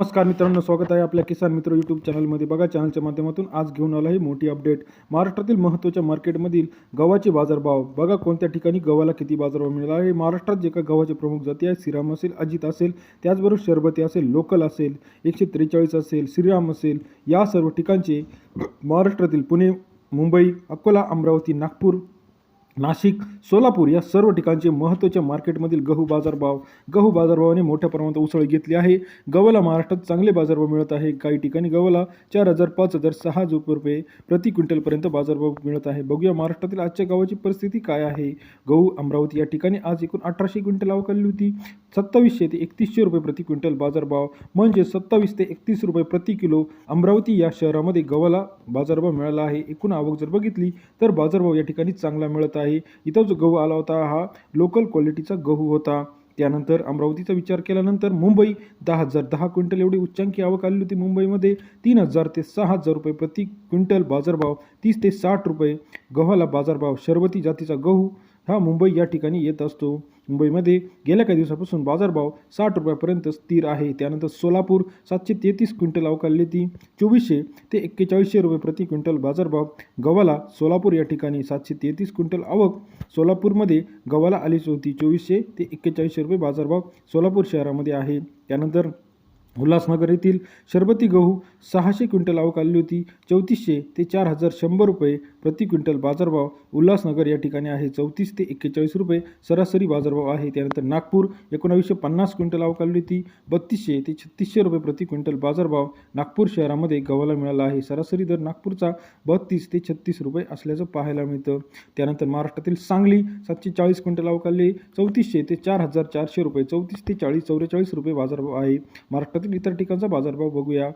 नमस्कार मित्रांनो स्वागत आहे आपल्या किसान मित्र यूट्यूब चॅनलमध्ये. बघा चॅनलच्या माध्यमातून आज घेऊन आला आहे मोठी अपडेट महाराष्ट्रातील महत्त्वाच्या मार्केटमधील गव्हाचे बाजारभाव. बघा कोणत्या ठिकाणी गव्हाला किती बाजारभाव मिळाला आहे? महाराष्ट्रात जे काही गव्हाचे प्रमुख जाती आहेत श्रीराम असेल अजित असेल त्याचबरोबर शरबती असेल लोकल असेल एकशे त्रेचाळीस असेल श्रीराम असेल या सर्व ठिकाणचे महाराष्ट्रातील पुणे मुंबई अकोला अमरावती नागपूर नाशिक सोलापूर या सर्व ठिकाणचे महत्त्वाच्या मार्केटमधील गहू बाजारभाव गहू बाजारभावाने मोठ्या प्रमाणात उसळ घेतली आहे. गव्हाला महाराष्ट्रात चांगले बाजारभाव मिळत आहे. काही ठिकाणी गव्हाला चार हजार पाच हजार सहा जो रुपये प्रति क्विंटलपर्यंत बाजारभाव मिळत आहे. बघूया महाराष्ट्रातील आजच्या गावाची परिस्थिती काय आहे. गहू अमरावती या ठिकाणी आज एकूण अठराशे क्विंटल आवक आली होती. सत्तावीसशे ते एकतीसशे रुपये प्रति क्विंटल बाजारभाव म्हणजे सत्तावीस ते एकतीस रुपये प्रति किलो अमरावती या शहरामध्ये गव्हाला बाजारभाव मिळाला आहे. एकूण आवक जर बघितली तर बाजारभाव या ठिकाणी चांगला मिळत आहे. इथं जो गहू आला होता हा. लोकल क्वालिटीचा गहू होता. त्यानंतर अमरावतीचा विचार केल्यानंतर मुंबई दहा हजार दहा क्विंटल एवढी उच्चांकी आवक आलेली होती मुंबईमध्ये. तीन हजार ते सहा हजार रुपये प्रति क्विंटल बाजारभाव तीस ते साठ रुपये गव्हाला बाजारभाव शरबती जातीचा गहू हा मुंबई या ठिकाणी येत असतो. मुंबईमध्ये गेल्या काही दिवसापासून बाजारभाव साठ रुपयापर्यंत स्थिर आहे. त्यानंतर सोलापूर सातशे तेहतीस क्विंटल आवक आली ती. चोवीसशे ते एक्केचाळीसशे रुपये प्रति क्विंटल बाजारभाव गव्हाला सोलापूर या ठिकाणी सातशे तेहतीस क्विंटल आवक सोलापूरमध्ये गव्हाला आलीच होती. चोवीसशे ते एक्केचाळीसशे रुपये बाजारभाव सोलापूर शहरामध्ये आहे. त्यानंतर उल्हासनगर येथील शरबती गहू सहाशे क्विंटल आवक आली होती. चौतीसशे ते चार हजार शंभर रुपये प्रति क्विंटल बाजारभाव उल्हासनगर या ठिकाणी आहे. चौतीस ते एक्केचाळीस रुपये सरासरी बाजारभाव आहे. त्यानंतर नागपूर एकोणावीसशे पन्नास क्विंटल आवकली होती. बत्तीसशे ते छत्तीसशे रुपये प्रति क्विंटल बाजारभाव नागपूर शहरामध्ये गव्हाला मिळाला आहे. सरासरी दर नागपूरचा बत्तीस ते छत्तीस रुपये असल्याचं पाहायला मिळतं. त्यानंतर महाराष्ट्रातील सांगली सातशे चाळीस क्विंटल आवकली चौतीसशे ते चार हजार चारशे रुपये चौतीस ते चाळीस चौवेचाळीस रुपये बाजारभाव आहे. महाराष्ट्रातील इतर ठिकाणचा बाजारभाव बघूया.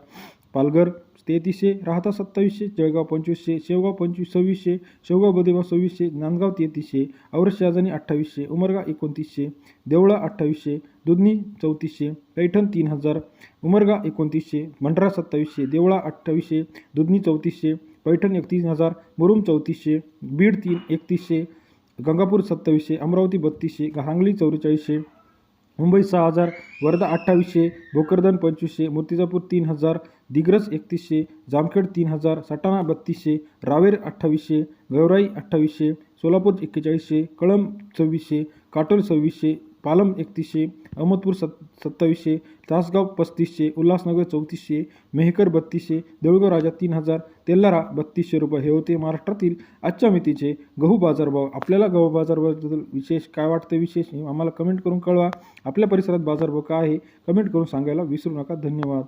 पालघर तेहतीसशे राहता सत्तावीसशे जळगाव पंचवीसशे शेवगाव पंचवीस सव्वीसशे शेवगाव बदेगाव सव्वीसशे नांदगाव तेहतीसशे औरस शहाजानी अठ्ठावीसशे उमरगा एकोणतीसशे देवळा अठ्ठावीसशे दुधनी चौतीसशे पैठण तीन हजार उमरगा एकोणतीसशे मंडरा सत्तावीसशे देवळा अठ्ठावीसशे दुधनी चौतीसशे पैठण एकतीस हजार मुरुम चौतीसशे बीड तीन एकतीसशे गंगापूर सत्तावीसशे अमरावती बत्तीसशे घांगली चौवेचाळीसशे मुंबई सहा हजार वर्धा अठ्ठावीसशे भोकरदन पंचवीसशे मूर्तिजापूर तीन हजार दिग्रज एकतीसशे जामखेड तीन हजार सटाणा बत्तीसशे रावेर अठ्ठावीसशे गौराई अठ्ठावीसशे सोलापूर एक्केचाळीसशे कळंब सव्वीसशे काटोल सव्वीसशे पालम एकतीसशे अहमदपूर सत् सत्तावीसशे तासगाव पस्तीसशे उल्हासनगर चौतीसशे मेहकर बत्तीसशे देऊळगाव राजा तीन हजार तेल्लारा बत्तीसशे रुपये. हे होते महाराष्ट्रातील आजच्या मितीचे गहू बाजारभाव. आपल्याला गहू बाजारभावाबद्दल विशेष काय वाटतं विशेष हे आम्हाला कमेंट करून कळवा. आपल्या परिसरात बाजारभाव काय आहे कमेंट करून सांगायला विसरू नका. धन्यवाद.